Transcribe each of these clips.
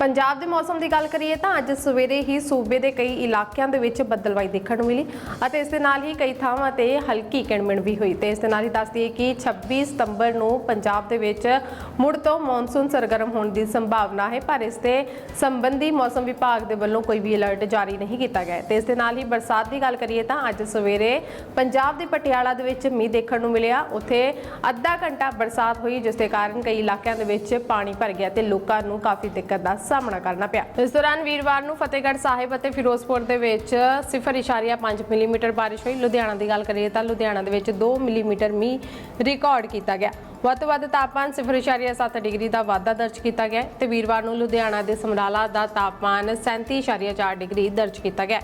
ਪੰਜਾਬ ਦੇ ਮੌਸਮ ਦੀ ਗੱਲ ਕਰੀਏ ਤਾਂ ਅੱਜ ਸਵੇਰੇ ਹੀ ਸੂਬੇ ਦੇ ਕਈ ਇਲਾਕਿਆਂ ਦੇ ਵਿੱਚ ਬੱਦਲਵਾਈ ਦੇਖਣ ਨੂੰ ਮਿਲੀ ਅਤੇ ਇਸ ਦੇ ਨਾਲ ਹੀ ਕਈ ਥਾਵਾਂ ਤੇ ਹਲਕੀ ਕਿਣਮਿਣ ਵੀ ਹੋਈ ਤੇ ਇਸ ਦੇ ਨਾਲ ਹੀ ਦੱਸ ਦਈਏ ਕਿ 26 ਸਤੰਬਰ ਨੂੰ ਪੰਜਾਬ ਦੇ ਵਿੱਚ ਮੁੜ ਤੋਂ ਮੌਨਸੂਨ ਸਰਗਰਮ ਹੋਣ ਦੀ ਸੰਭਾਵਨਾ ਹੈ, ਪਰ ਇਸ ਤੇ ਸੰਬੰਧੀ ਮੌਸਮ ਵਿਭਾਗ ਦੇ ਵੱਲੋਂ ਕੋਈ ਵੀ ਅਲਰਟ ਜਾਰੀ ਨਹੀਂ ਕੀਤਾ ਗਿਆ ਹੈ। ਤੇ ਇਸ ਦੇ ਨਾਲ ਹੀ ਬਰਸਾਤ ਦੀ ਗੱਲ ਕਰੀਏ ਤਾਂ ਅੱਜ ਸਵੇਰੇ ਪੰਜਾਬ ਦੇ ਪਟਿਆਲਾ ਦੇ ਵਿੱਚ ਮੀਂਹ ਦੇਖਣ ਨੂੰ ਮਿਲਿਆ। ਉੱਥੇ ਅੱਧਾ ਘੰਟਾ ਬਰਸਾਤ ਹੋਈ, ਜਿਸ ਦੇ ਕਾਰਨ ਕਈ ਇਲਾਕਿਆਂ ਦੇ ਵਿੱਚ ਪਾਣੀ ਭਰ ਗਿਆ ਤੇ ਲੋਕਾਂ ਨੂੰ ਕਾਫੀ ਦਿੱਕਤ ਦਾ ਸਾਹਮਣਾ ਕਰਨਾ ਪਿਆ। ਇਸ ਦੌਰਾਨ ਵੀਰਵਾਰ ਨੂੰ ਫਤਿਹਗੜ੍ਹ ਸਾਹਿਬ ਅਤੇ ਫਿਰੋਜ਼ਪੁਰ ਦੇ ਵਿੱਚ 0.5 ਮਿਲੀਮੀਟਰ ਬਾਰਿਸ਼ ਹੋਈ। ਲੁਧਿਆਣਾ ਦੀ ਗੱਲ ਕਰੀਏ ਤਾਂ ਲੁਧਿਆਣਾ ਦੇ ਵਿੱਚ 2 ਮਿਲੀਮੀਟਰ ਮੀਂਹ ਰਿਕਾਰਡ ਕੀਤਾ ਗਿਆ। ਵੱਧ ਤੋਂ ਵੱਧ ਤਾਪਮਾਨ 0.7 ਡਿਗਰੀ ਦਾ ਵਾਧਾ ਦਰਜ ਕੀਤਾ ਗਿਆ ਹੈ ਤੇ ਵੀਰਵਾਰ ਨੂੰ ਲੁਧਿਆਣਾ ਦੇ ਸਮਰਾਲਾ ਦਾ ਤਾਪਮਾਨ 37.4 ਡਿਗਰੀ ਦਰਜ ਕੀਤਾ ਗਿਆ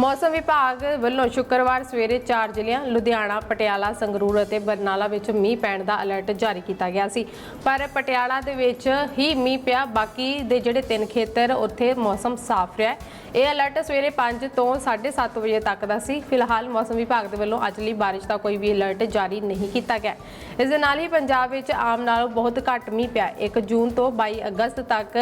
ਮੌਸਮ ਵਿਭਾਗ ਵੱਲੋਂ ਸ਼ੁੱਕਰਵਾਰ ਸਵੇਰੇ 4 ਜ਼ਿਲ੍ਹਿਆਂ, ਲੁਧਿਆਣਾ, ਪਟਿਆਲਾ, ਸੰਗਰੂਰ ਅਤੇ ਬਰਨਾਲਾ ਵਿੱਚ ਮੀਂਹ ਪੈਣ ਦਾ ਅਲਰਟ ਜਾਰੀ ਕੀਤਾ ਗਿਆ ਸੀ। ਪਰ ਪਟਿਆਲਾ ਦੇ ਵਿੱਚ ਹੀ ਮੀਂਹ ਪਿਆ, ਬਾਕੀ ਦੇ ਜਿਹੜੇ ਤਿੰਨ ਖੇਤਰ ਉੱਥੇ ਮੌਸਮ ਸਾਫ਼ ਰਿਹਾ ਇਹ ਅਲਰਟ ਸਵੇਰੇ 5 ਤੋਂ 7:30 ਵਜੇ ਤੱਕ ਦਾ ਸੀ। ਫਿਲਹਾਲ ਮੌਸਮ ਵਿਭਾਗ ਦੇ ਵੱਲੋਂ ਅੱਜ ਲਈ ਬਾਰਿਸ਼ ਦਾ ਕੋਈ ਵੀ ਅਲਰਟ ਜਾਰੀ ਨਹੀਂ ਕੀਤਾ ਗਿਆ। ਇਸ ਦੇ ਨਾਲ ਹੀ ਪੰਜਾਬ ਵਿੱਚ ਆਮ ਨਾਲੋਂ ਬਹੁਤ ਘੱਟ ਮੀਂਹ ਪਿਆ। 1 ਜੂਨ ਤੋਂ 22 ਅਗਸਤ ਤੱਕ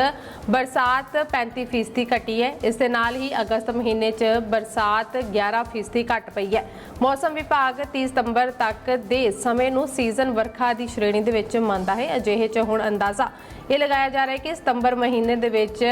ਬਰਸਾਤ 35% ਫੀਸਦੀ ਘਟੀ ਹੈ। ਇਸ ਦੇ ਨਾਲ ਹੀ ਅਗਸਤ ਮਹੀਨੇ 'ਚ ਬਰਸਾਤ 11% ਫੀਸਦੀ ਘਟ ਪਈ ਹੈ। ਮੌਸਮ ਵਿਭਾਗ 30 ਸਤੰਬਰ ਤੱਕ ਦੇ ਸਮੇਂ ਨੂੰ ਸੀਜ਼ਨ ਵਰਖਾ ਦੀ ਸ਼੍ਰੇਣੀ ਦੇ ਵਿੱਚ ਮੰਨਦਾ ਹੈ। ਅਜਿਹੇ 'ਚ ਹੁਣ ਅੰਦਾਜ਼ਾ ਇਹ ਲਗਾਇਆ ਜਾ ਰਿਹਾ ਹੈ ਕਿ ਸਤੰਬਰ ਮਹੀਨੇ ਦੇ ਵਿੱਚ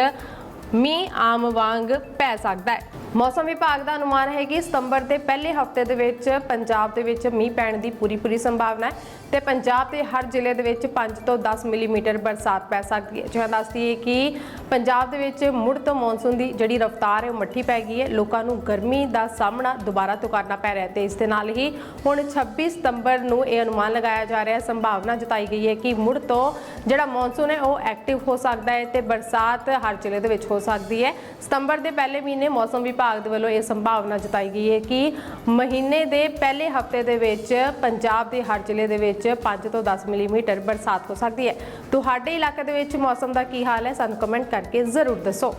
ਮੀਂਹ ਆਮ ਵਾਂਗ ਪੈ ਸਕਦਾ ਹੈ। ਮੌਸਮ ਵਿਭਾਗ ਦਾ ਅਨੁਮਾਨ ਹੈ ਕਿ ਸਤੰਬਰ ਦੇ ਪਹਿਲੇ ਹਫ਼ਤੇ ਦੇ ਵਿੱਚ ਪੰਜਾਬ ਦੇ ਵਿੱਚ ਮੀਂਹ ਪੈਣ ਦੀ ਪੂਰੀ ਪੂਰੀ ਸੰਭਾਵਨਾ ਹੈ ਤੇ ਪੰਜਾਬ ਦੇ ਹਰ ਜ਼ਿਲ੍ਹੇ ਦੇ ਵਿੱਚ 5 ਤੋਂ 10 ਮਿਲੀਮੀਟਰ ਬਰਸਾਤ ਪੈ ਸਕਦੀ ਹੈ। ਜਿਵੇਂ ਦੱਸਦੀ ਹੈ ਕਿ ਪੰਜਾਬ ਦੇ ਵਿੱਚ ਮੁੜ ਤੋਂ ਮੌਨਸੂਨ ਦੀ ਜਿਹੜੀ ਰਫ਼ਤਾਰ ਹੈ ਉਹ ਮੱਠੀ ਪੈ ਗਈ ਹੈ। ਲੋਕਾਂ ਨੂੰ ਗਰਮੀ ਦਾ ਸਾਹਮਣਾ ਦੁਬਾਰਾ ਤੋਂ ਕਰਨਾ ਪੈ ਰਿਹਾ ਹੈ ਤੇ ਇਸ ਦੇ ਨਾਲ ਹੀ ਹੁਣ 26 ਸਤੰਬਰ ਨੂੰ ਇਹ ਅਨੁਮਾਨ ਲਗਾਇਆ ਜਾ ਰਿਹਾ ਹੈ। ਸੰਭਾਵਨਾ ਜਤਾਈ ਗਈ ਹੈ ਕਿ ਮੁੜ ਤੋਂ ਜਿਹੜਾ ਮੌਨਸੂਨ ਹੈ ਉਹ ਐਕਟਿਵ ਹੋ ਸਕਦਾ ਹੈ ਤੇ ਬਰਸਾਤ ਹਰ ਜ਼ਿਲ੍ਹੇ ਦੇ ਵਿੱਚ ਹੋ ਸਕਦੀ ਹੈ। ਸਤੰਬਰ ਦੇ ਪਹਿਲੇ ਮਹੀਨੇ ਮੌਸਮ ਵਿਭਾਗ ਵਿਭਾਗ ਦੇ ਵੱਲੋਂ ਇਹ ਸੰਭਾਵਨਾ ਜਤਾਈ ਗਈ ਹੈ ਕਿ ਮਹੀਨੇ ਦੇ ਪਹਿਲੇ ਹਫ਼ਤੇ ਦੇ ਵਿੱਚ ਪੰਜਾਬ ਦੇ ਹਰ ਜ਼ਿਲ੍ਹੇ ਦੇ ਵਿੱਚ 5 ਤੋਂ 10 ਮਿਲੀਮੀਟਰ ਬਰਸਾਤ ਹੋ ਸਕਦੀ ਹੈ। ਤੁਹਾਡੇ ਇਲਾਕੇ ਦੇ ਵਿੱਚ ਮੌਸਮ ਦਾ ਕੀ ਹਾਲ ਹੈ? ਸਾਨੂੰ ਕਮੈਂਟ ਕਰਕੇ ਜ਼ਰੂਰ ਦੱਸੋ।